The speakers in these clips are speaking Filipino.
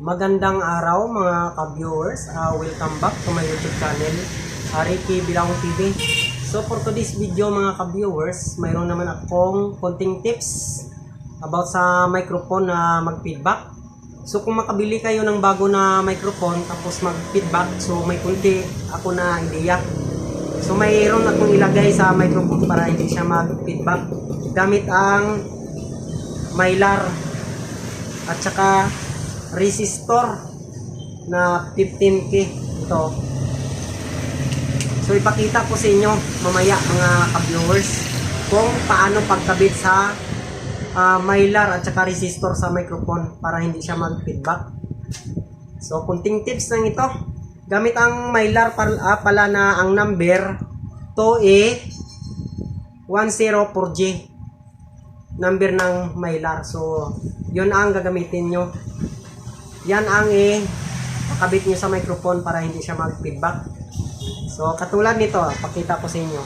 Magandang araw mga ka-viewers. Ah, welcome back to my YouTube channel, uh, Ricky Bilangong TV. So for today's video mga ka-viewers, mayroon naman akong konting tips about sa microphone na mag-feedback. So kung makabili kayo ng bago na microphone tapos mag-feedback, so may kunti ako na ideya. So mayroon akong ilagay sa microphone para hindi siya mag-feedback. Gamit ang mylar at saka resistor na 15k ito. So ipakita ko sa inyo mamaya mga ka-viewers kung paano pagkabit sa ah, mylar at saka resistor sa microphone para hindi siya mag-feedback. So kunting tips lang ito. Gamit ang mylar par- ah, pala na ang number to e 104G number ng mylar. So yun ang gagamitin nyo yan ang i pakabit nyo sa microphone para hindi siya mag-feedback. So, katulad nito, pakita ko sa inyo.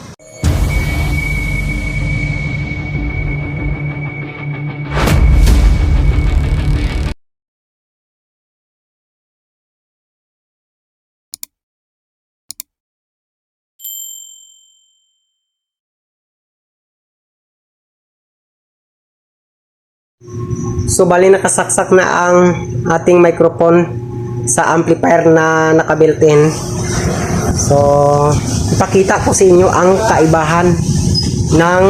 So bali nakasaksak na ang ating microphone sa amplifier na nakabuilt-in. So ipakita ko sa inyo ang kaibahan ng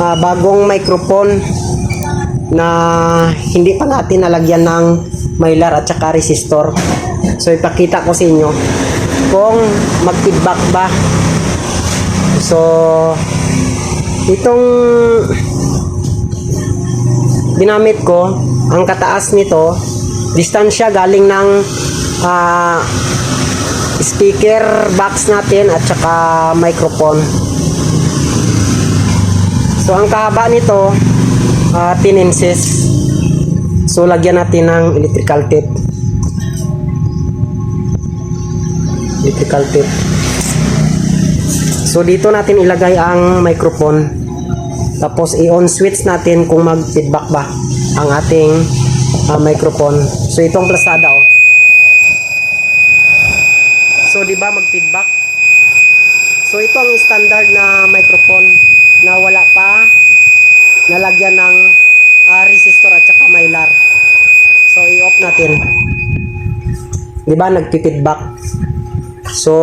ah, bagong microphone na hindi pa natin nalagyan ng mylar at saka resistor. So ipakita ko sa inyo kung mag-feedback ba. So itong ginamit ko, ang kataas nito, distansya galing ng ah, speaker box natin at saka microphone. So ang kahaba nito, ah, 10 inches. So lagyan natin ng electrical tape. Electrical tape. So dito natin ilagay ang microphone. Tapos i-on switch natin kung mag-feedback ba ang ating ah, microphone. So itong plasada oh. So di ba mag-feedback? So ito ang standard na microphone na wala pa nalagyan ng ah, resistor at saka mylar. So i-off natin. Di ba nagpi-feedback? So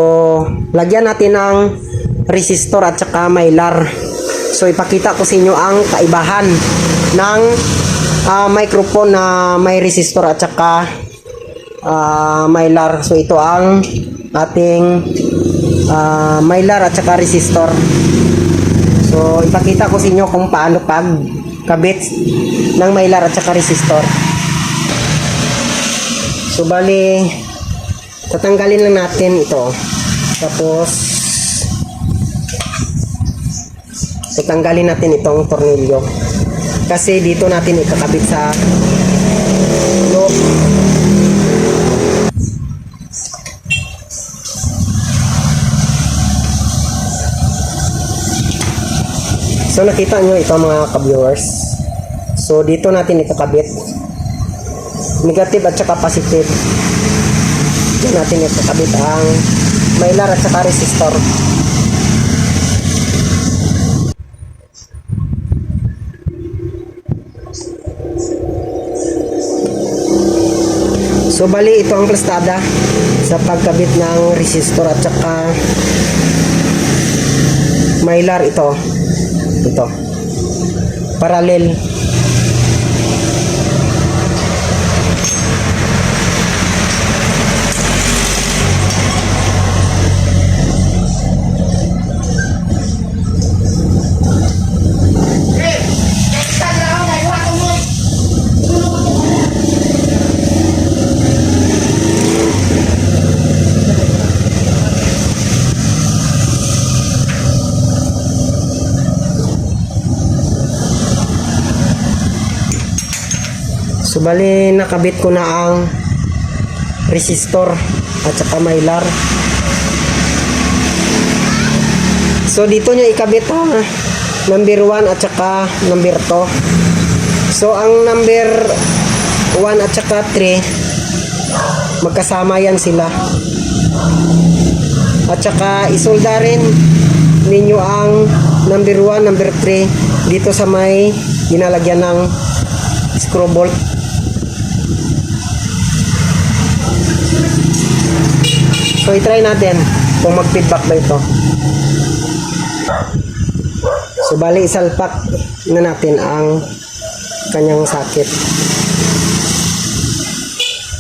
lagyan natin ng resistor at saka mylar. So ipakita ko sa inyo ang kaibahan ng ah, microphone na may resistor at saka ah, mylar. So ito ang ating ah, mylar at saka resistor. So ipakita ko sa inyo kung paano pag kabit ng mylar at saka resistor. So bali tatanggalin lang natin ito. Tapos tatanggalin natin itong tornilyo. Kasi dito natin ikakabit sa loob. So nakita nyo ito mga ka-viewers. So dito natin ikakabit. Negative at saka positive. Dito natin ikakabit ang mylar at saka resistor So bali ito ang plastada sa pagkabit ng resistor at saka mylar ito. Ito. Parallel. So bali nakabit ko na ang resistor at saka mylar. So dito niya ikabit ang number 1 at saka number 2. So ang number 1 at saka 3 magkasama yan sila. At saka isolda rin ninyo ang number 1, number 3 dito sa may ginalagyan ng screw bolt. So i-try natin kung mag-feedback ba ito. So bali isalpak na natin ang kanyang sakit.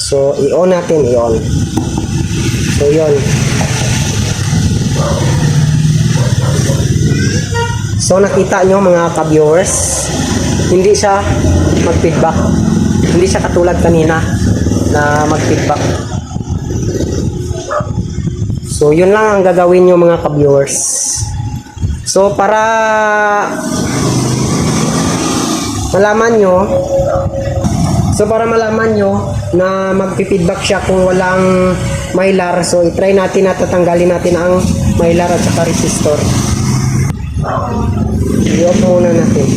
So i-on natin, i-on. So yun. So nakita nyo mga ka-viewers, hindi siya mag-feedback. Hindi siya katulad kanina na mag-feedback. So yun lang ang gagawin nyo mga ka-viewers. So para malaman nyo, so para malaman nyo na magpi-feedback siya kung walang mylar, so i-try natin na tatanggalin natin ang mylar at saka resistor. I-off muna natin.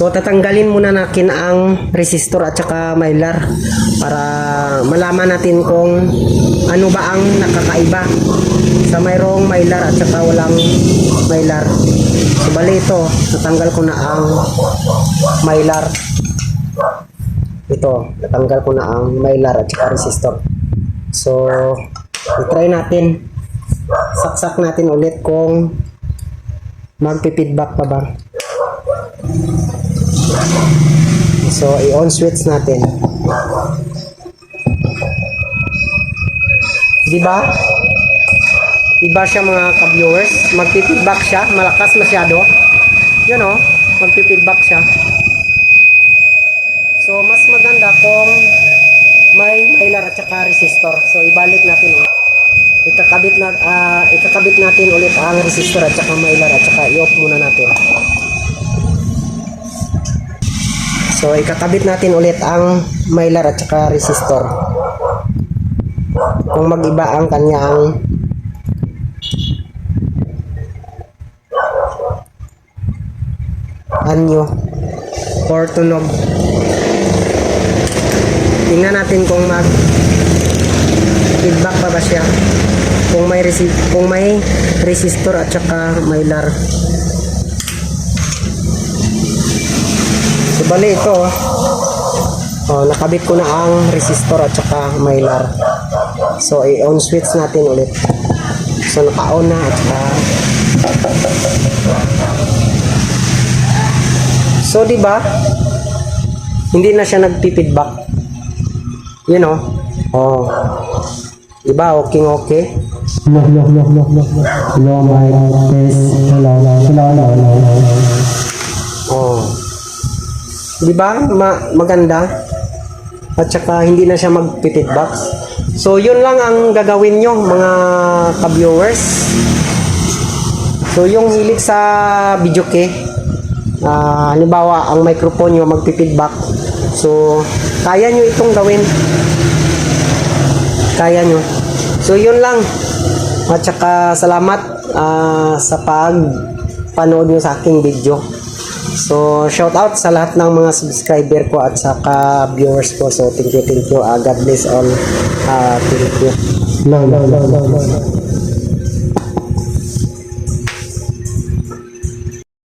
So tatanggalin muna natin ang resistor at saka mylar para malaman natin kung ano ba ang nakakaiba sa mayroong mylar at saka walang mylar. So bali ito, natanggal ko na ang mylar. Ito, natanggal ko na ang mylar at saka resistor. So, i-try natin. Saksak natin ulit kung magpi-feedback pa ba. So, i-on switch natin. Di ba? Di ba siya mga ka-viewers? Magpi-feedback siya, malakas masyado. Yun oh, magpi-feedback siya. So, mas maganda kung may mailar at saka resistor. So, ibalik natin ulit. Ikakabit na ah, ikakabit natin ulit ang resistor at saka mailar at saka i-off muna natin. So, ikakabit natin ulit ang mailar at saka resistor. Kung mag-iba ang kanyang anyo or tunog. Tingnan natin kung mag feedback pa ba siya. Kung may resi- kung may resistor at saka mailar. Bali ito. oh. Oh, nakabit ko na ang resistor at saka mylar. So, i-on switch natin ulit. So, naka-on na at saka So, di ba? Hindi na siya nagpi-feedback. You know? Oh. Di ba? Okay, okay. Hello, hello, hello, hello, hello, hello. Mic test. Hello, hello, hello, hello. Oh. Di ba? Ma- maganda. At saka hindi na siya mag-feedback. So, yun lang ang gagawin nyo, mga ka-viewers. So, yung hilig sa video key, ah, halimbawa, ang microphone nyo magpi-feedback. So, kaya nyo itong gawin. Kaya nyo. So, yun lang. At saka, salamat ah, sa pag panood nyo sa aking video. So, shout out sa lahat ng mga subscriber ko at saka viewers ko. So, thank you, thank you. Ah, God bless all. Ah, thank you. Hello, hello, hello, hello, hello.